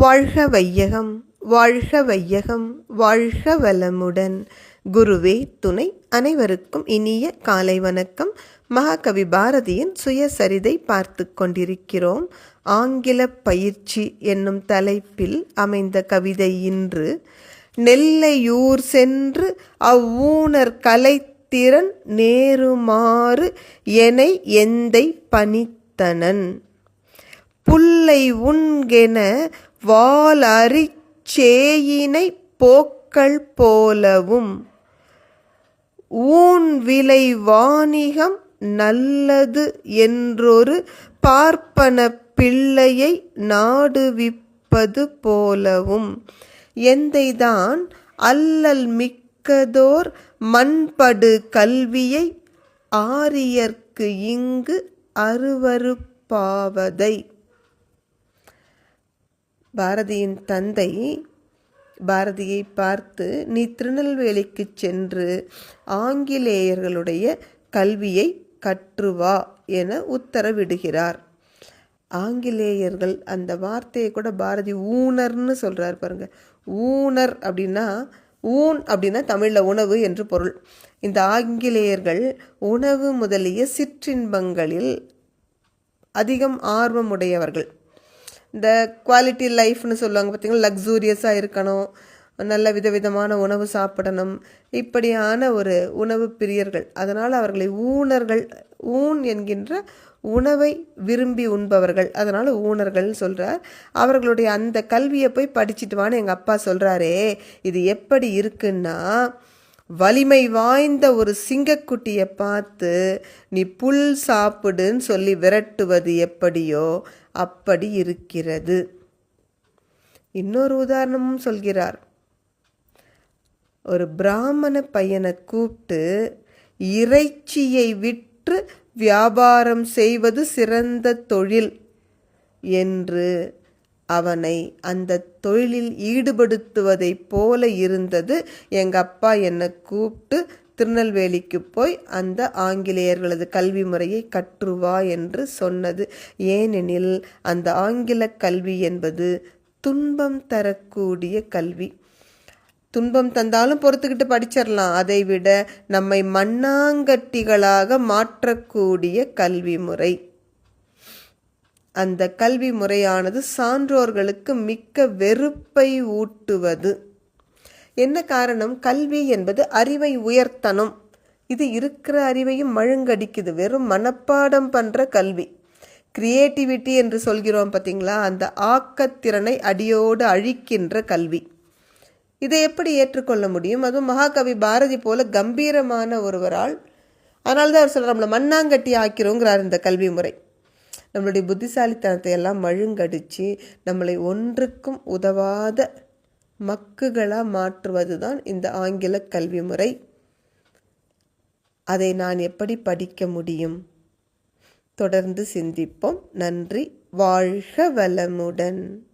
வாழ்க வையகம் வாழ்க வையகம் வாழ்க வளமுடன். குருவே துணை அனைவருக்கும் இனிய காலை வணக்கம். மகாகவி பாரதியின் சுயசரிதை பார்த்து கொண்டிருக்கிறோம். ஆங்கில பயிற்சி என்னும் தலைப்பில் அமைந்த கவிதை இன்று நெல்லையூர் சென்று அவ்வூனர் கலைத்திறன் நேருமாறு எனை எந்தை பணித்தனன். புல்லை உண்கென வாலறிச் சேயினை போக்கள் போலவும் ஊன் விலை வாணிகம் நல்லது என்றொரு பார்ப்பன பிள்ளையை நாடுவிப்பது போலவும் எந்தைதான் அல்லல் மிக்கதோர் மண்படு கல்வியை ஆரியர்க்கு இங்கு அருவருப்பாவதை. பாரதியின் தந்தை பாரதியை பார்த்து நீ திருநெல்வேலிக்கு சென்று ஆங்கிலேயர்களுடைய கல்வியை கற்றுவா என உத்தரவிடுகிறார். ஆங்கிலேயர்கள் அந்த வார்த்தையை கூட பாரதி ஊனர்னு சொல்கிறார் பாருங்க. ஊனர் அப்படின்னா ஊன் அப்படின்னா தமிழில் உணவு என்று பொருள். இந்த ஆங்கிலேயர்கள் உணவு முதலிய சிற்றின்பங்களில் அதிகம் ஆர்வமுடையவர்கள். இந்த குவாலிட்டி லைஃப்னு சொல்லுவாங்க பார்த்திங்கன்னா லக்ஸூரியஸாக இருக்கணும். நல்ல விதவிதமான உணவு சாப்பிடணும். இப்படியான ஒரு உணவு பிரியர்கள். அதனால் அவர்களை ஊனர்கள் ஊன் என்கின்ற உணவை விரும்பி உண்பவர்கள். அதனால் ஊனர்கள் சொல்கிறார் அவர்களுடைய அந்த கல்வியை போய் படிச்சுட்டு வான்னு எங்கள் அப்பா சொல்கிறாரே இது எப்படி இருக்குன்னா வலிமை வாய்ந்த ஒரு சிங்கக்குட்டியை பார்த்து நீ புல் சாப்பிடுன்னு சொல்லி விரட்டுவது எப்படியோ அப்படி இருக்கிறது. இன்னொரு உதாரணமும் சொல்கிறார். ஒரு பிராமண பையனை கூப்பிட்டு இறைச்சியை விற்று வியாபாரம் செய்வது சிறந்த தொழில் என்று அவனை அந்த தொழிலில் ஈடுபடுத்துவதைப் போல இருந்தது. எங்கள் அப்பா என்னை கூப்பிட்டு திருநெல்வேலிக்கு போய் அந்த ஆங்கிலேயர்களது கல்வி முறையை கற்றுவா என்று சொன்னது. ஏனெனில் அந்த ஆங்கில கல்வி என்பது துன்பம் தரக்கூடிய கல்வி. துன்பம் தந்தாலும் பொறுத்துக்கிட்டு படிச்சிடலாம் அதை விட நம்மை மண்ணாங்கட்டிகளாக மாற்றக்கூடிய கல்வி முறை. அந்த கல்வி முறையானது சான்றோர்களுக்கு மிக்க வெறுப்பை ஊட்டுவது. என்ன காரணம்? கல்வி என்பது அறிவை உயர்த்தணும். இது இருக்கிற அறிவையும் மழுங்கடிக்குது. வெறும் மனப்பாடம் பண்ணுற கல்வி. கிரியேட்டிவிட்டி என்று சொல்கிறோம் பார்த்தீங்களா? அந்த ஆக்கத்திறனை அடியோடு அழிக்கின்ற கல்வி. இதை எப்படி ஏற்றுக்கொள்ள முடியும்? அதுவும் மகாகவி பாரதி போல கம்பீரமான ஒருவரால். அதனால தான் அவர் சொல்கிறார் நம்மளை மண்ணாங்கட்டி ஆக்கிறோங்கிறார் இந்த கல்வி முறை. நம்மளுடைய புத்திசாலித்தனத்தை எல்லாம் மழுங்கடிச்சு நம்மளை ஒன்றுக்கும் உதவாத மக்குகளாக மாற்றுவது தான் இந்த ஆங்கில கல்வி முறை. அதை நான் எப்படி படிக்க முடியும்? தொடர்ந்து சிந்திப்போம். நன்றி. வாழ்க வளமுடன்.